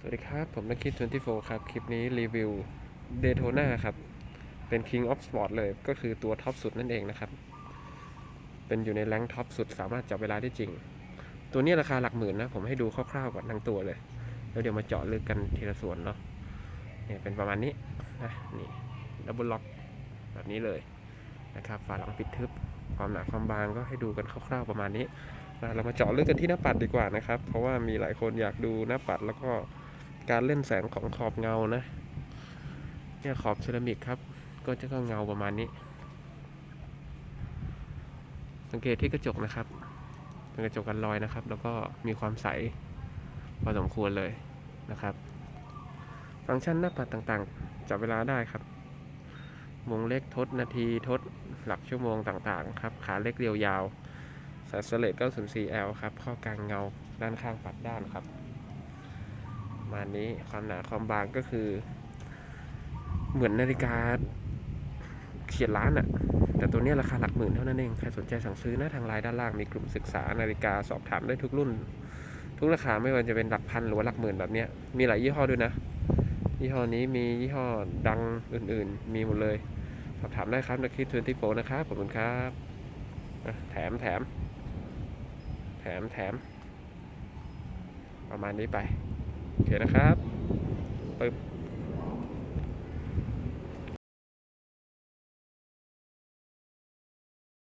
สวัสดีครับ ผมนักคิด 24 ครับ คลิปนี้รีวิว Daytona ครับ เป็น King of Sport เลยก็คือตัวท็อปสุดนั่นเองนะครับ เป็นอยู่ในแรงท็อปสุดสามารถจับเวลาได้จริง ตัวนี้ราคาหลักหมื่นนะ ผมให้ดูคร่าวๆก่อนทั้งตัวเลย แล้วเดี๋ยวมาเจาะลึกกันทีละส่วนเนาะเนี่ยเป็นประมาณนี้นะนี่ดับเบิลล็อกแบบนี้เลยนะครับฝาหลังปิดทึบความหนาความบางก็ให้ดูกันคร่าวๆประมาณนี้เรามาเจาะลึกกันที่หน้าปัดดีกว่านะครับ เพราะว่ามีหลายคนอยากดูหน้าปัดแล้วก็ การเล่นแสงของขอบเงานะเนี่ยขอบเซรามิกครับ ก็จะก็เงาประมาณนี้ สังเกตที่กระจกนะครับเป็นกระจกกันรอยนะครับ แล้วก็มีความใสพอสมควรเลยนะครับ ฟังก์ชันหน้าปัดต่างๆ จับเวลาได้ครับวงเล็กทดนาทีทดหลักชั่วโมงต่างๆ ครับ ขาเล็กเรียวยาวสายสเลต 904L ครับ ข้อกลางเงาด้านข้างปัดด้านครับ ประมาณนี้ความหนาความบางก็คือ เหมือนนาฬิกาเขียนล้านอะแต่ตัวนี้ราคาหลักหมื่นเท่านั้นเอง ใครสนใจสั่งซื้อน้าทางไลน์ด้านล่างมีกลุ่มศึกษานาฬิกาสอบถามได้ทุกรุ่น ทุกราคาไม่ว่าจะเป็นหลักพันหรือว่าหลักหมื่นแบบนี้มีหลายยี่ห้อด้วยนะ ยี่ห้อนี้มียี่ห้อดังอื่นๆ มีหมดเลย สอบถามได้ครับนักคิด24นะครับขอบคุณครับแถมแถมแถมแถมประมาณนี้ไป โอเคนะครับปึ๊บ